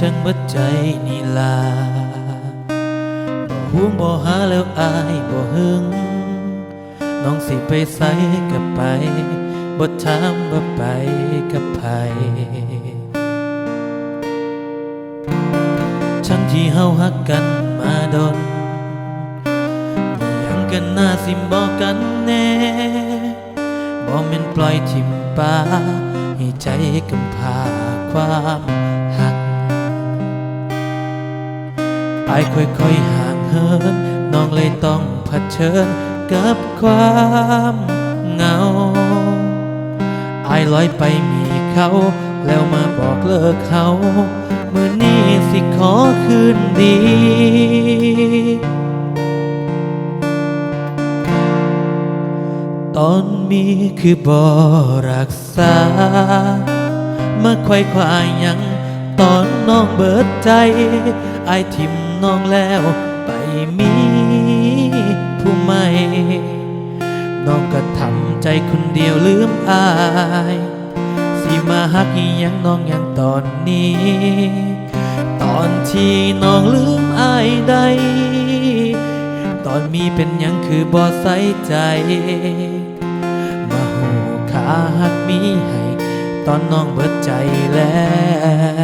จังบิดใจนี่ลาบ่ห่วงบ่หาแล้วอายบ่หึง น้องสิไปใส่กับไปบ่ถามว่าไปกับไผทั้งที่เฮาฮักกันมาดนยังกันหน่าสิบอกกันแน่บ่แม่นปล่อยทิมปาให้ใจกำพาความ อายค่อยๆห่างเหินน้องเลยต้องเผชิญกับความเหงาอายลอยไปมีเขา แล้วมาบอกเลิกเขาเมื่อนี้สิขอคืนดีตอนมีคือบอรักษา เมาควายควายยัง ตอนน้องเบิดใจไอทิม น้องแล้วไปมีผู้ใหม่น้องก็ทำใจคนเดียวลืมอายสิมาฮักอียังน้องยังตอนนี้ ตอนที่น้องลืมอายได้ตอนมีเป็นยังคือบ่ใส่ใจ มาหูขาหักมีให้ตอนน้องเบิดใจแล้ว